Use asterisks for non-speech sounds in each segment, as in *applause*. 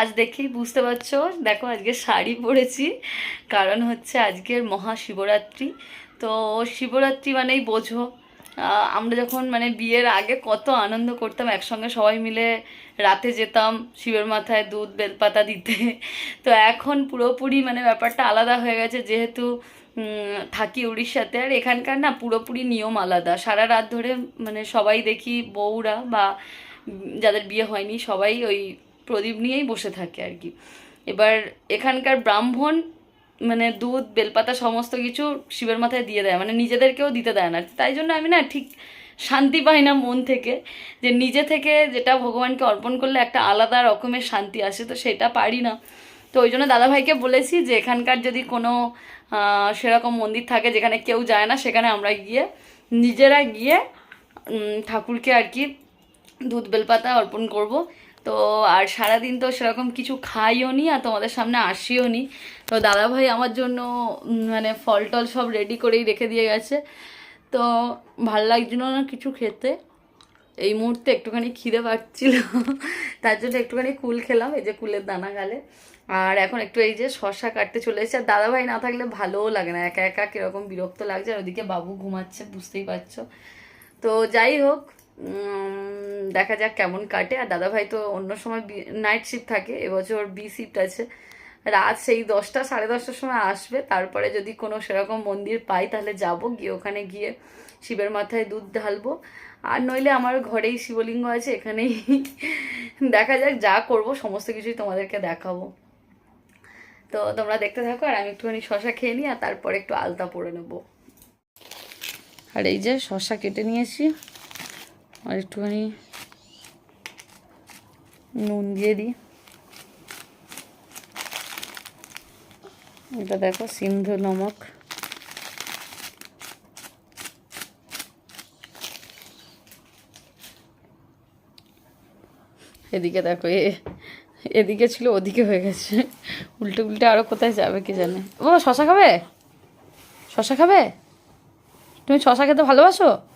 আজ দেখেই বুঝতে পারছ, দেখো আজকে শাড়ি পরেছি। কারণ হচ্ছে আজকের মহাশিবরাত্রি। তো শিবরাত্রি মানেই বোঝো। আমরা যখন মানে বিয়ের আগে কত আনন্দ করতাম, একসঙ্গে সবাই মিলে রাতে যেতাম শিবের মাথায় দুধ, বেলপাতা দিতে। তো এখন পুরোপুরি মানে ব্যাপারটা আলাদা হয়ে গেছে, যেহেতু থাকি উড়িষ্যাতে। আর এখানকার না পুরোপুরি নিয়ম আলাদা। সারা রাত ধরে মানে সবাই দেখি বউরা বা যাদের বিয়ে হয়নি, সবাই ওই প্রদীপ নিয়েই বসে থাকে আর কি। এবার এখানকার ব্রাহ্মণ মানে দুধ, বেলপাতা সমস্ত কিছু শিবের মাথায় দিয়ে দেয় মানে নিজেদেরকেও দিতে দেয় না। তাই জন্য আমি না ঠিক শান্তি পাই না মন থেকে, যে নিজে থেকে যেটা ভগবানকে অর্পণ করলে একটা আলাদা রকমের শান্তি আসে, তো সেটা পারি না। তো ওই জন্য দাদাভাইকে বলেছি যে এখানকার যদি কোনো সেরকম মন্দির থাকে যেখানে কেউ যায় না, সেখানে আমরা গিয়ে নিজেরা গিয়ে ঠাকুরকে আর কি দুধ, বেলপাতা অর্পণ করব। তো আর সারাদিন তো সেরকম কিছু খাইও নি আর তোমাদের সামনে আসিও নি। তো দাদাভাই আমার জন্য মানে ফল টল সব রেডি করেই রেখে দিয়ে গেছে। তো ভালো লাগছিল না কিছু খেতে। এই মুহূর্তে একটুখানি খিদে পাচ্ছিল। তার জন্য একটুখানি কুল খেলাম, এই যে কুলের দানা গালে। আর এখন একটু এই যে শশা কাটতে চলে এসেছে। আর দাদাভাই না থাকলে ভালোও লাগে না, একা একা কীরকম বিরক্ত লাগছে। আর ওদিকে বাবু ঘুমাচ্ছে, বুঝতেই পারছ। তো যাই হোক দেখা যাক কেমন কাটে। আর দাদাভাই তো অন্য সময় নাইট শিফট থাকে, এবছর বি শিফট আছে। রাত সেই দশটা, সাড়ে দশটার সময় আসবে। তারপরে যদি কোনো সেরকম মন্দির পাই, তাহলে যাব। গিয়ে ওখানে গিয়ে শিবের মাথায় দুধ ঢালবো। আর নইলে আমার ঘরেই শিবলিঙ্গ আছে, এখানেই দেখা যাক যা করব, সমস্ত কিছুই তোমাদেরকে দেখাবো। তো তোমরা দেখতে থাকো, আর আমি একটুখানি শশা খেয়ে নিই, আর তারপরে একটু আলতা পরে নেব। আর এই যে শশা কেটে নিয়েছি। আর একটুখানি নুন দিয়ে দিই। এটা দেখো, সিন্ধু নমক। এদিকে দেখো, এ, এদিকে ছিল, ওদিকে হয়ে গেছে। উল্টে উল্টে আরও কোথায় যাবে কে জানে। ও, শশা খাবে? শশা খাবে? তুমি শশা খেতে ভালোবাসো?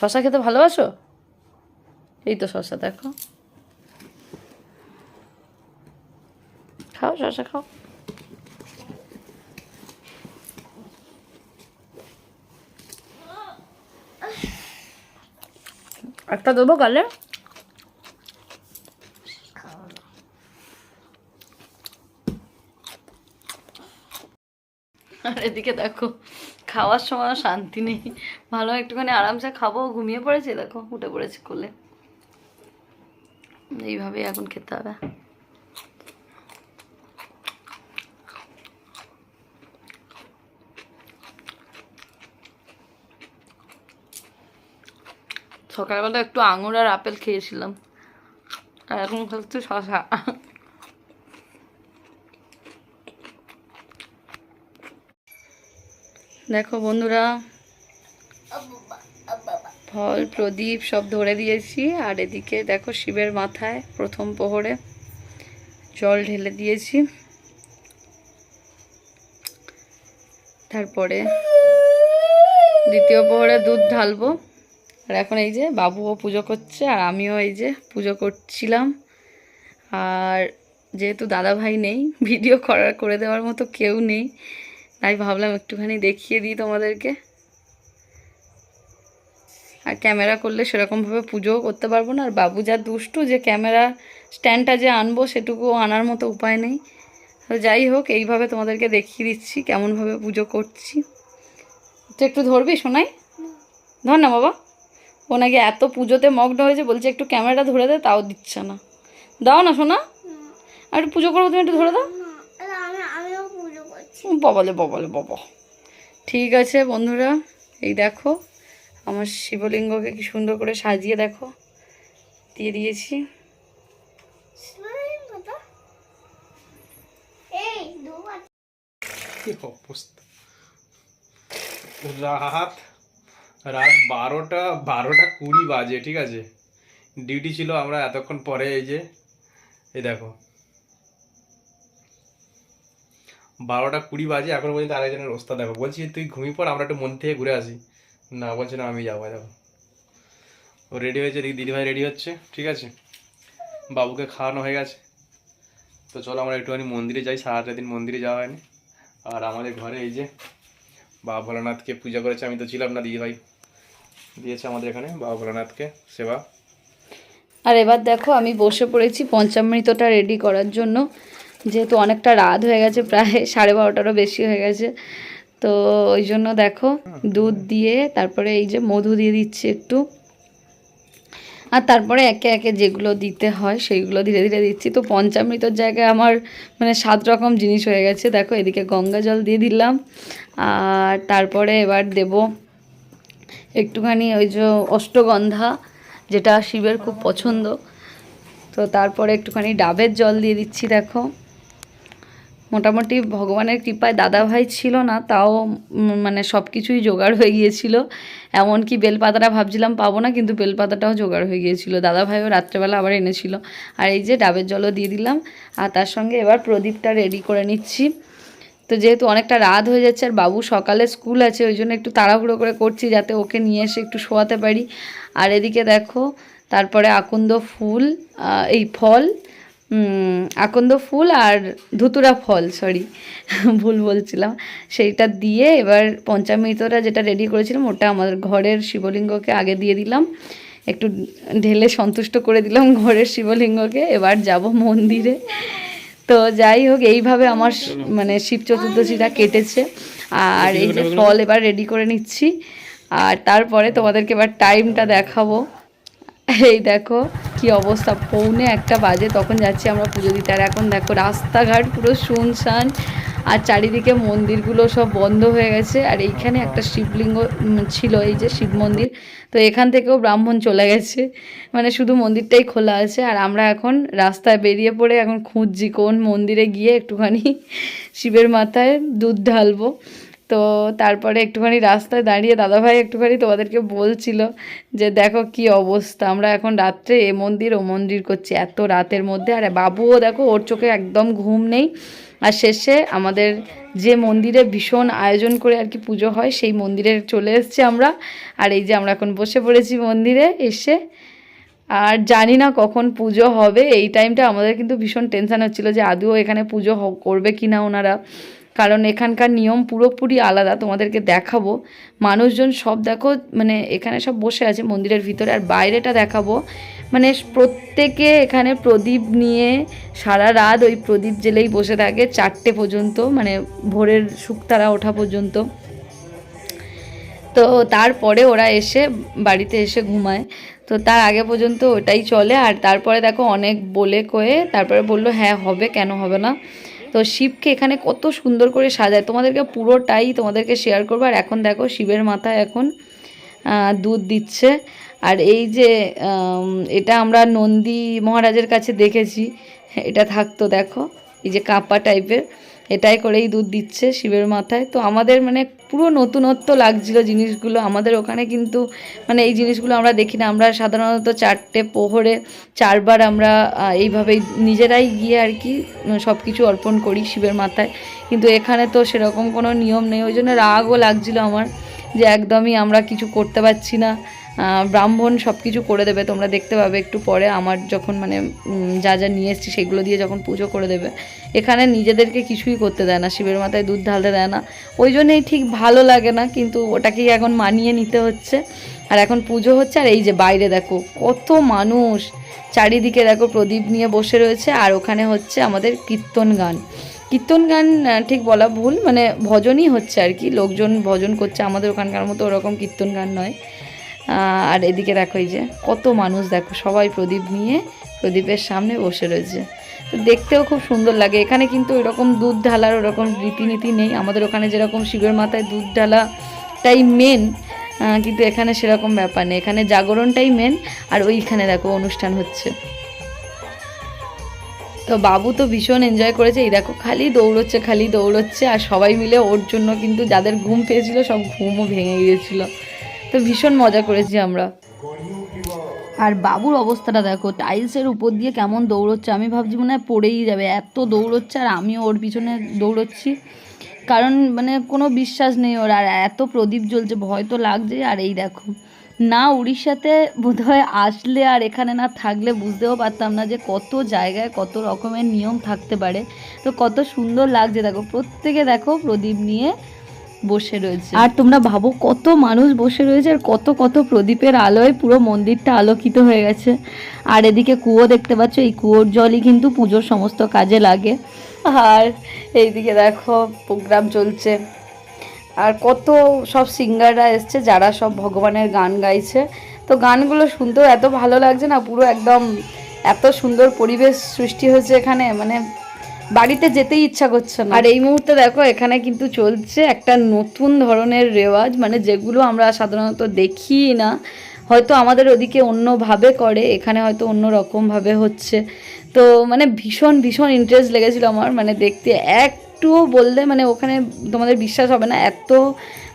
শশা খেতে ভালোবাসো? এই তো শশা, দেখো। খাও শশা, খাও। একটা দেবো কালে আর এদিকে দেখো। খাওয়ার সময় শান্তি নেই। ভালো একটুখানি আরামসে খাব ঘুমিয়ে পড়েছি, দেখো, উঠে পড়েছি কোলে। এইভাবেই এখন খেতে হবে। সকালবেলা একটু আঙুর আর আপেল খেয়েছিলাম। আর এখন খাচ্ছি শশা। দেখো বন্ধুরা ফল প্রদীপ সব ধরে দিয়েছি। আর এদিকে দেখো শিবের মাথায় প্রথম প্রহরে জল ঢেলে দিয়েছি। তারপরে দ্বিতীয় প্রহরে দুধ ঢালবো। আর এখন এই যে বাবুও পুজো করছে আর আমিও এই যে পুজো করছিলাম। আর যেহেতু দাদা ভাই নেই ভিডিও করার করে দেওয়ার মতো কেউ নেই তাই ভাবলাম একটুখানি দেখিয়ে দিই তোমাদেরকে। আর ক্যামেরা করলে সেরকমভাবে পুজোও করতে পারব না। আর বাবু যা দুষ্টু যে ক্যামেরা স্ট্যান্ডটা যে আনব, সেটুকু আনার মতো উপায় নেই। তো যাই হোক, এইভাবে তোমাদেরকে দেখিয়ে দিচ্ছি কেমনভাবে পুজো করছি। তো একটু ধরবি শোনাই ধর না বাবা। ও নাকি এত পুজোতে মগ্ন হয়েছে, বলছে একটু ক্যামেরাটা ধরে দে, তাও দিচ্ছে না। দাও না শোনা আর একটু পুজো করব, তুমি একটু ধরে দাও আমি আমিও পুজো করছি ববলে ববলে বব। ঠিক আছে বন্ধুরা এই দেখো আমার শিবলিঙ্গকে কি সুন্দর করে সাজিয়ে দেখো। দিয়ে দিয়েছি। রাত রাত বারোটা বারোটা কুড়ি বাজে ঠিক আছে? ডিউটি ছিল আমরা এতক্ষণ পরে এই যে এই দেখো। বারোটা কুড়ি বাজে, এখন পর্যন্ত আরেকজনের অবস্থা দেখো। বলছি, তুই ঘুমিয়ে পড়, আমরা একটু মন থেকে ঘুরে আসি। না, বলছে, না, আমি যাব দেখো ও রেডি হয়েছে, দিদি দিদিভাই রেডি হচ্ছে, ঠিক আছে? বাবুকে খাওয়ানো হয়ে গেছে। তো চলো, আমরা একটুখানি মন্দিরে যাই, সারাটা দিন মন্দিরে যাওয়া হয়নি। আর আমাদের ঘরে এই যে, বাবা ভোলানাথকে পূজা করেছে, আমি তো ছিলাম না দিদিভাই। দিয়েছে আমাদের এখানে বাবা ভোলানাথকে সেবা। আর এবার দেখো, আমি বসে পড়েছি পঞ্চামৃতটা রেডি করার জন্য। যেহেতু অনেকটা রাত হয়ে গেছে, প্রায় *laughs* সাড়ে বারোটারও বেশি হয়ে গেছে। তো ওই জন্য দেখো, দুধ দিয়ে তারপরে এই যে মধু দিয়ে দিচ্ছি একটু। আর তারপরে একে একে যেগুলো দিতে হয়, সেইগুলো ধীরে ধীরে দিচ্ছি। তো পঞ্চামৃতর জায়গায় আমার মানে সাত রকম জিনিস হয়ে গেছে। দেখো, এদিকে গঙ্গা জল দিয়ে দিলাম। আর তারপরে এবার দেব একটুখানি ওই যে অষ্টগন্ধা, যেটা শিবের খুব পছন্দ। তো তারপরে একটুখানি ডাবের জল দিয়ে দিচ্ছি, দেখো। মোটামুটি ভগবানের কৃপায় দাদাভাই ছিল না, তাও মানে সব কিছুই জোগাড় হয়ে গিয়েছিল। এমনকি বেলপাতাটা ভাবছিলাম পাবো না, কিন্তু বেলপাতাটাও জোগাড় হয়ে গিয়েছিল। দাদাভাইও রাত্রেবেলা আবার এনেছিল। আর এই যে ডাবের জলও দিয়ে দিলাম, আর তার সঙ্গে এবার প্রদীপটা রেডি করে নিচ্ছি। তো যেহেতু অনেকটা রাত হয়ে যাচ্ছে, আর বাবু সকালে স্কুল আছে, ওই জন্য একটু তাড়াহুড়ো করে করছি যাতে ওকে নিয়ে এসে একটু শোয়াতে পারি। আর এদিকে দেখো, তারপরে আকন্দ ফুল এই ফল আকন্দ ফুল আর ধুতুরা ফল সরি ভুল বলছিলাম। সেইটা দিয়ে এবার পঞ্চামৃতটা যেটা রেডি করেছিলাম, ওটা আমাদের ঘরের শিবলিঙ্গকে আগে দিয়ে দিলাম। একটু ঢেলে সন্তুষ্ট করে দিলাম ঘরের শিবলিঙ্গকে, এবার যাব মন্দিরে। তো যাই হোক, এইভাবে আমার মানে শিব চতুর্দশীটা কেটেছে। আর এই যে ফল এবার রেডি করে নিচ্ছি। আর তারপরে তোমাদেরকে এবার টাইমটা দেখাবো। এই দেখো কি অবস্থা? পৌনে একটা বাজে, তখন যাচ্ছি আমরা পুজো দিতে। আর এখন দেখো, রাস্তাঘাট পুরো শুনশান, আর চারিদিকে মন্দিরগুলো সব বন্ধ হয়ে গেছে। আর এইখানে একটা শিবলিঙ্গ ছিল, এই যে শিব মন্দির। তো এখান থেকেও ব্রাহ্মণ চলে গেছে। মানে শুধু মন্দিরটাই খোলা আছে। আর আমরা এখন রাস্তায় বেরিয়ে পড়ে এখন খুঁজছি কোন মন্দিরে গিয়ে একটুখানি শিবের মাথায় দুধ ঢালবো। তো তারপরে একটুখানি রাস্তায় দাঁড়িয়ে দাদাভাই একটুখানি তোমাদেরকে বলছিল যে, দেখো কি অবস্থা, আমরা এখন রাত্রে এ মন্দির, ও মন্দির করছি এত রাতের মধ্যে। আর বাবুও দেখো, ওর চোখে একদম ঘুম নেই। আর শেষে আমাদের যে মন্দিরে ভীষণ আয়োজন করে আর কি পুজো হয়, সেই মন্দিরে চলে এসেছি আমরা। আর এই যে আমরা এখন বসে পড়েছি মন্দিরে এসে। আর জানি না কখন পুজো হবে, এই টাইমটা আমাদের কিন্তু ভীষণ টেনশন হচ্ছিল যে আদৌ এখানে পুজো করবে কি না ওনারা? কারণ এখানকার নিয়ম পুরোপুরি আলাদা, তোমাদেরকে দেখাবো। মানুষজন সব দেখো মানে এখানে সব বসে আছে মন্দিরের ভিতরে আর বাইরেটা দেখাবো। মানে প্রত্যেকে এখানে প্রদীপ নিয়ে সারা রাত ওই প্রদীপ জেলেই বসে থাকে, চারটে পর্যন্ত মানে ভোরের শুকতারা ওঠা পর্যন্ত। তো তারপরে ওরা এসে বাড়িতে এসে ঘুমায়। তো তার আগে পর্যন্ত ওটাই চলে। আর তারপরে দেখো অনেক বলে কয়ে তারপরে বলল হ্যাঁ হবে কেন হবে না? তো শিবকে এখানে কত সুন্দর করে সাজায়। তোমাদেরকে পুরোটাই তোমাদেরকে শেয়ার করব। আর এখন দেখো, শিবের মাথা এখন দুধ দিচ্ছে। আর এই যে এটা আমরা নন্দী মহারাজের কাছে দেখেছি। এটা থাকতো, দেখো, এই যে কাপা টাইপের এটাই করেই দুধ দিচ্ছে শিবের মাথায়। তো আমাদের মানে পুরো নতুনত্ব লাগছিল জিনিসগুলো। আমাদের ওখানে কিন্তু মানে এই জিনিসগুলো আমরা দেখি না। আমরা সাধারণত চারটে পোহরে চারবার আমরা এইভাবেই নিজেরাই গিয়ে আর কি সব কিছু অর্পণ করি শিবের মাথায়। কিন্তু এখানে তো সেরকম কোনো নিয়ম নেই। ওই জন্য রাগও লাগছিল আমার যে একদমই আমরা কিছু করতে পারছি না। ব্রাহ্মণ সব কিছু করে দেবে, তোমরা দেখতে পাবে একটু পরে। আমার যখন মানে যা যা নিয়ে এসেছি সেগুলো দিয়ে যখন পুজো করে দেবে। এখানে নিজেদেরকে কিছুই করতে দেয় না, শিবের মাথায় দুধ ঢালতে দেয় না। ওই জন্যই ঠিক ভালো লাগে না, কিন্তু ওটাকেই এখন মানিয়ে নিতে হচ্ছে। আর এখন পুজো হচ্ছে, আর এই যে বাইরে দেখো, কত মানুষ। চারিদিকে দেখো প্রদীপ নিয়ে বসে রয়েছে, আর ওখানে হচ্ছে আমাদের কীর্তন গান। কীর্তন গান ঠিক বলা ভুল মানে ভজনই হচ্ছে আর কি। লোকজন ভজন করছে, আমাদের ওখানকার মতো ওরকম কীর্তন গান নয়। আর এদিকে দেখো এই যে কত মানুষ, দেখো সবাই প্রদীপ নিয়ে প্রদীপের সামনে বসে রয়েছে। তো দেখতেও খুব সুন্দর লাগে। এখানে কিন্তু এরকম দুধ ঢালার ওরকম রীতিনীতি নেই। আমাদের ওখানে যেরকম শিবের মাথায় দুধ ঢালাটাই মেন কিন্তু এখানে সেরকম ব্যাপার নেই। এখানে জাগরণটাই মেন আর ওইখানে দেখো অনুষ্ঠান হচ্ছে। তো বাবু তো ভীষণ এনজয় করেছে। এই দেখো খালি দৌড়চ্ছে খালি দৌড়চ্ছে, আর সবাই মিলে ওর জন্য কিন্তু যাদের ঘুম পেয়েছিল সব ঘুমও ভেঙে গিয়েছিল। তো ভীষণ মজা করেছি আমরা। আর বাবুর অবস্থাটা দেখো, টাইলসের উপর দিয়ে কেমন দৌড়চ্ছে, আমি ভাবছি মনে হয় পড়েই যাবে, এত দৌড়চ্ছে আর আমিও ওর পিছনে দৌড়চ্ছি। কারণ মানে কোনো বিশ্বাস নেই ওর, আর এত প্রদীপ জ্বলছে, ভয় তো লাগছে। আর এই দেখো, না উড়িষ্যাতে বোধহয় আসলে আর এখানে না থাকলে বুঝতেও পারতাম না যে কত জায়গায় কত রকমের নিয়ম থাকতে পারে। তো কত সুন্দর লাগছে, দেখো, প্রত্যেকে দেখো প্রদীপ নিয়ে বসে রয়েছে। আর তোমরা ভাবো কত মানুষ বসে রয়েছে আর কত কত প্রদীপের আলোয় পুরো মন্দিরটা আলোকিত হয়ে গেছে। আর এদিকে কুয়ো দেখতে পাচ্ছ, এই কুয়োর জলই কিন্তু পুজোর সমস্ত কাজে লাগে। আর এইদিকে দেখো প্রোগ্রাম চলছে। আর কত সব সিঙ্গাররা এসছে, যারা সব ভগবানের গান গাইছে। তো গানগুলো শুনতেও এত ভালো লাগছে না, পুরো একদম এত সুন্দর পরিবেশ সৃষ্টি হয়েছে এখানে মানে বাড়িতে যেতেই ইচ্ছা করছে না। আর এই মুহূর্তে দেখো, এখানে কিন্তু চলছে একটা নতুন ধরনের রেওয়াজ মানে যেগুলো আমরা সাধারণত দেখি না। হয়তো আমাদের ওদিকে অন্যভাবে করে, এখানে হয়তো অন্য রকমভাবে হচ্ছে। তো মানে ভীষণ ভীষণ ইন্টারেস্ট লেগেছিল আমার মানে দেখতে একটুও বললে মানে ওখানে তোমাদের বিশ্বাস হবে না, এত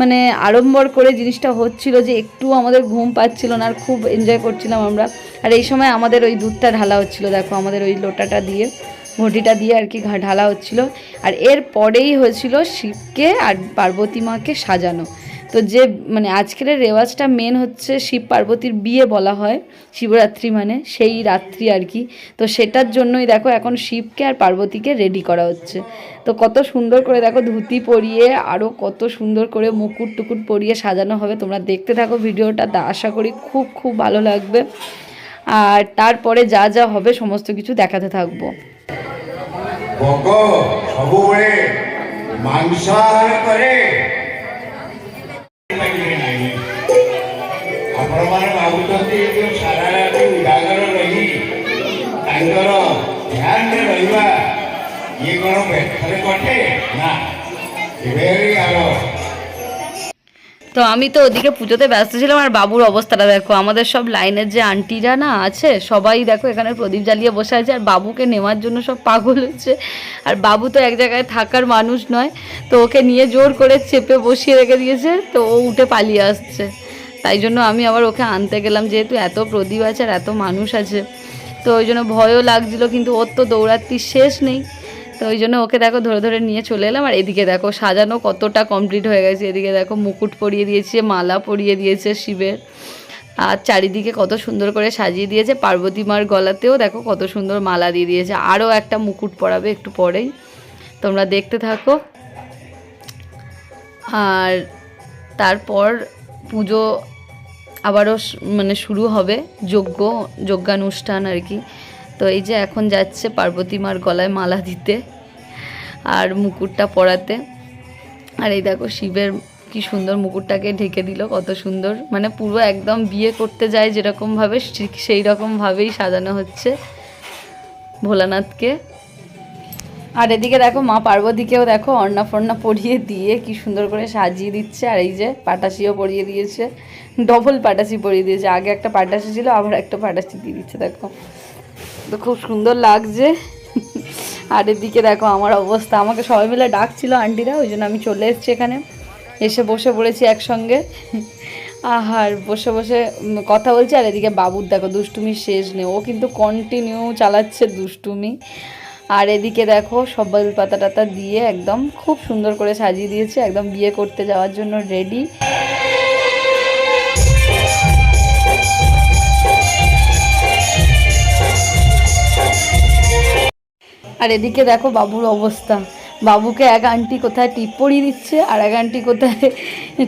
মানে আড়ম্বর করে জিনিসটা হচ্ছিল যে একটু আমাদের ঘুম পাচ্ছিল না, আর খুব এনজয় করছিলাম আমরা। আর এই সময় আমাদের ওই দুধটা ঢালা হচ্ছিল, দেখো, আমাদের ওই লোটাটা দিয়ে। ঘটিটা দিয়ে আর কি ঢালা হচ্ছিল। আর এর পরেই হয়েছিল শিবকে আর পার্বতী মাকে সাজানো। তো যে মানে আজকের রেওয়াজটা মেন হচ্ছে শিব পার্বতীর বিয়ে বলা হয়, শিবরাত্রি মানে সেই রাত্রি আর কি। তো সেটার জন্যই দেখো এখন শিবকে আর পার্বতীকে রেডি করা হচ্ছে। তো কত সুন্দর করে দেখো ধুতি পরিয়ে আরও কত সুন্দর করে মুকুট টুকুট পরিয়ে সাজানো হবে। তোমরা দেখতে থাকো ভিডিওটা, তা আশা করি খুব খুব ভালো লাগবে। আর তারপরে যা যা হবে সমস্ত কিছু দেখাতে থাকব। ଭୋଗ ସବୁବେଳେ ମାଂସାହାର କରେ ଆପଣମାନେ ଭାବୁଛନ୍ତି ଯୋଉ ସାରା ରାତି ଉଜାଗର ରହି ତାଙ୍କର ଧ୍ୟାନରେ ରହିବା ଇଏ କ'ଣ ବ୍ୟର୍ଥରେ କଟେ ନା ଭେରି ଆଲୋ তো আমি তো ওদিকে পুজোতে ব্যস্ত ছিলাম, আর বাবুর অবস্থাটা দেখো, আমাদের সব লাইনের যে আন্টিরা না আছে, সবাই দেখো এখানে প্রদীপ জ্বালিয়ে বসে আছে, আর বাবুকে নেওয়ার জন্য সব পাগল হচ্ছে। আর বাবু তো এক জায়গায় থাকার মানুষ নয়, তো ওকে নিয়ে জোর করে চেপে বসিয়ে রেখে দিয়েছে, তো ও উঠে পালিয়ে আসছে। তাই জন্য আমি আবার ওকে আনতে গেলাম, যেহেতু এত প্রদীপ আছে আর এত মানুষ আছে। তো ওই জন্য ভয়ও লাগছিল, কিন্তু ওর তো দৌড়াত্রি শেষ নেই। তো ওই জন্য ওকে দেখো ধরে ধরে নিয়ে চলে এলাম। আর এদিকে দেখো সাজানো কতটা কমপ্লিট হয়ে গেছে। এদিকে দেখো মুকুট পরিয়ে দিয়েছে, মালা পরিয়ে দিয়েছে শিবের। আর চারিদিকে কত সুন্দর করে সাজিয়ে দিয়েছে। পার্বতী মার গলাতেও দেখো কত সুন্দর মালা দিয়ে দিয়েছে। আরও একটা মুকুট পরাবে একটু পরেই। তোমরা দেখতে থাকো। আর তারপর পুজো আবারও মানে শুরু হবে। যজ্ঞ, যজ্ঞানুষ্ঠান আর কি। তো এই যে এখন যাচ্ছে পার্বতী মার গলায় মালা দিতে আর মুকুটটা পরাতে। আর এই দেখো শিবের কি সুন্দর মুকুটটাকে ঢেকে দিল, কত সুন্দর। মানে পুরো একদম বিয়ে করতে যায় যেরকমভাবে ঠিক সেই রকমভাবেই সাজানো হচ্ছে ভোলানাথকে। আর এদিকে দেখো মা পার্বতীকেও দেখো ফর্ণা পরিয়ে দিয়ে কি সুন্দর করে সাজিয়ে দিচ্ছে। আর এই যে পাটাশিও পরিয়ে দিয়েছে ডবল পাটাশি পরিয়ে দিয়েছে। আগে একটা পাটাশি ছিল, আবার একটা পাটাশি দিয়ে দিচ্ছে, দেখো। তো খুব সুন্দর লাগছে। আর এদিকে দেখো আমার অবস্থা। আমাকে সবাই মিলে ডাকছিল আন্টিরা, ওই জন্য আমি চলে এসেছি এখানে। এসে বসে পড়েছি একসঙ্গে। আহার বসে বসে কথা বলছি। আর এদিকে বাবুর দেখো, দুষ্টুমি শেষ নেই। ও কিন্তু কন্টিনিউ চালাচ্ছে দুষ্টুমি। আর এদিকে দেখো, সব বেল পাতা টাতা দিয়ে একদম খুব সুন্দর করে সাজিয়ে দিয়েছে। একদম বিয়ে করতে যাওয়ার জন্য রেডি আর এদিকে দেখো বাবুর অবস্থা। বাবুকে এক আন্টি কোথায় টিপ পরিয়ে দিচ্ছে, আর এক আন্টি কোথায়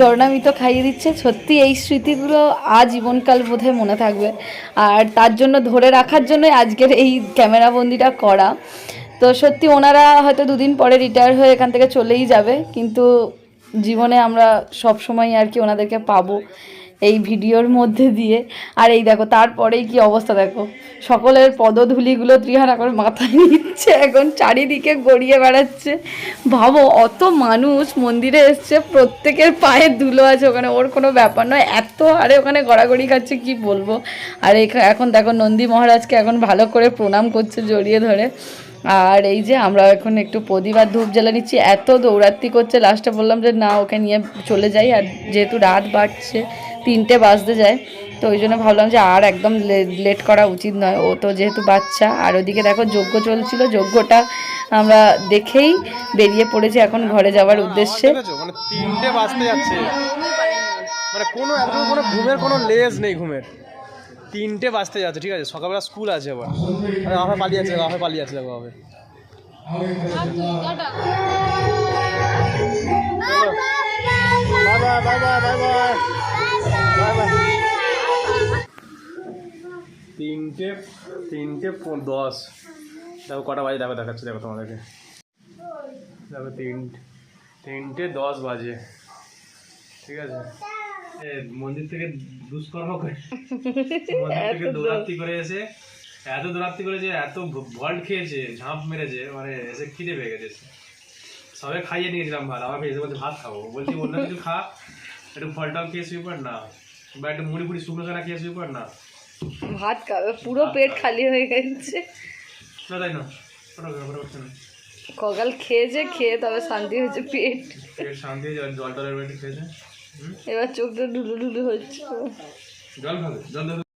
চরণামিত খাইয়ে দিচ্ছে। সত্যি এই স্মৃতিগুলো আজীবনকাল বোধহয় মনে থাকবে। আর তার জন্য ধরে রাখার জন্যই আজকের এই ক্যামেরাবন্দিটা করা। তো সত্যি ওনারা হয়তো দুদিন পরে রিটায়ার হয়ে এখান থেকে চলেই যাবে, কিন্তু জীবনে আমরা সব সময় আর কি ওনাদেরকে পাবো। এই ভিডিওর মধ্যে দিয়ে। আর এই দেখো, তারপরেই কি অবস্থা দেখো। সকলের পদধুলিগুলো ত্রিহারা করে মাথায় নিচ্ছে, এখন চারিদিকে গড়িয়ে বেড়াচ্ছে। ভাবো, অত মানুষ মন্দিরে এসছে, প্রত্যেকের পায়ে ধুলো আছে ওখানে। ওর কোনো ব্যাপার নয়, এত আরে ওখানে গড়াগড়ি খাচ্ছে, কি বলব? আর এখা- এখন দেখো নন্দী মহারাজকে এখন ভালো করে প্রণাম করছে জড়িয়ে ধরে। আর এই যে আমরা এখন একটু প্রদীপ ধূপ জ্বালা নিচ্ছি। এত দৌড়াত্তি করছে লাস্টে বললাম যে না ওকে নিয়ে চলে যাই। আর যেহেতু রাত বাড়ছে তিনটে বাজতে যায় তো ওই জন্য ভাবলাম যে আর একদম লেট করা উচিত নয়। ও তো যেহেতু বাচ্চা আর ওদিকে দেখো যজ্ঞ চলছিল। যজ্ঞটা আমরা দেখেই বেরিয়ে পড়েছি এখন ঘরে যাওয়ার উদ্দেশ্যে। মানে তিনটে বাজতে যাচ্ছে। মানে কোনো কোনো ঘুমের কোনো লেজ নেই ঘুমের। তিনটে বাজতে যাচ্ছে ঠিক আছে? সকালবেলা স্কুল আছে আবার। আবার পালিয়ে আছে আবার পালিয়ে আছে দেখো বাই তিনটে তিনটে দশ। দেখো কটা বাজে দেখো দেখাচ্ছি দেখো তোমাদেরকে। দেখো তিন তিনটে দশ বাজে। ঠিক আছে? মন্দির থেকে দুষ্কর্ম করে। *laughs* মন্দির থেকে দৌড়াত্তি করে এসে এত দৌড়াত্তি করেছে এত ভল্ট খেয়েছে ঝাঁপ মেরেছে মানে এসে খিদে পেয়ে গেছে সবাই খাইয়ে নিয়েছিলাম ভাত আমার এসে বলছে ভাত খাব। বলছি অন্য কিছু খা একটু ফল টল খেয়ে শুয়ে পড় না। বা একটু মুড়ি ফুড়ি শুকনো খানা খেয়ে শুয়ে পড় না। ভাত খাবে পুরো পেট খালি হয়ে গেছে। না তাই না? কগাল খেয়েছে খেয়ে তবে শান্তি হয়েছে পেট। পেট শান্তি জল টলের খেয়েছে? এবার চোখটা ঢুলু ঢুলু হচ্ছে। জল জল